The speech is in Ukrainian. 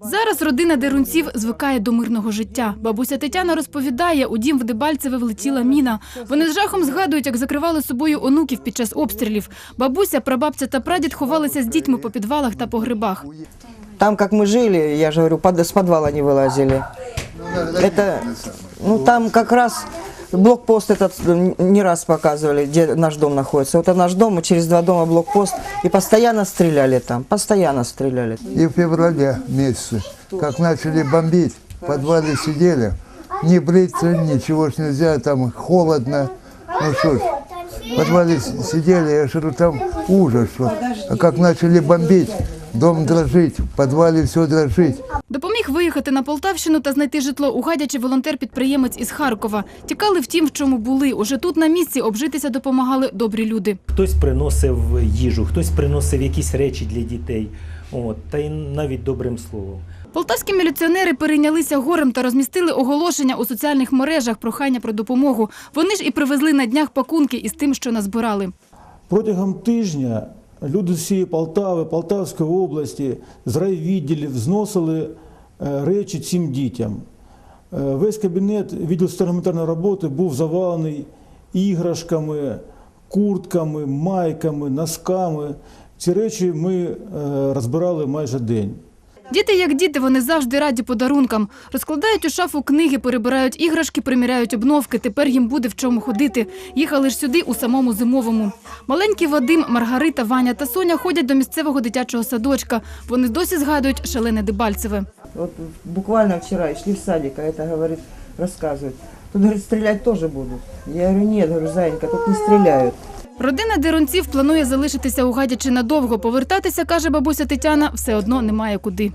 Зараз родина Дерунців звикає до мирного життя. Бабуся Тетяна розповідає, у дім в Дебальцеве влетіла міна. Вони з жахом згадують, як закривали собою онуків під час обстрілів. Бабуся, прабабця та прадід ховалися з дітьми по підвалах та по грибах. Там, как мы жили, я же говорю, под, с подвала не вылазили. Это, ну там как раз блокпост этот не раз показывали, где наш дом находится. Вот наш дом, и через два дома блокпост. И постоянно стреляли там, постоянно стреляли. И в феврале месяце, как начали бомбить, в подвале сидели, не бриться, ничего ж нельзя, там холодно. Ну что ж, в подвале сидели, я говорю, там ужас. А как начали бомбить, дом дрожить, в подвале все дрожить. Допоміг виїхати на Полтавщину та знайти житло у Гадячі волонтер-підприємець із Харкова. Тікали втім, в чому були. Уже тут на місці обжитися допомагали добрі люди. Хтось приносив їжу, хтось приносив якісь речі для дітей. От, та й навіть добрим словом. Полтавські міліціонери перейнялися горем та розмістили оголошення у соціальних мережах прохання про допомогу. Вони ж і привезли на днях пакунки із тим, що назбирали. Протягом тижня люди з всієї Полтави, Полтавської області, з райвідділів зносили е, речі цим дітям. Е, Весь кабінет відділу гуманітарної роботи був завалений іграшками, куртками, майками, носками. Ці речі ми е, розбирали майже день. Діти, як діти, вони завжди раді подарункам. Розкладають у шафу книги, перебирають іграшки, приміряють обновки. Тепер їм буде в чому ходити. Їхали ж сюди у самому зимовому. Маленький Вадим, Маргарита, Ваня та Соня ходять до місцевого дитячого садочка. Вони досі згадують шалене Дебальцеве. Вот буквально вчера шли в садик, а это говорит, рассказывает. Тут, говорит, стрелять тоже будут. Я говорю, нет, говорю, тут не стреляют. Родина Дерунців планує залишитися у Гадячі надовго. Повертатися, каже бабуся Тетяна, все одно немає куди.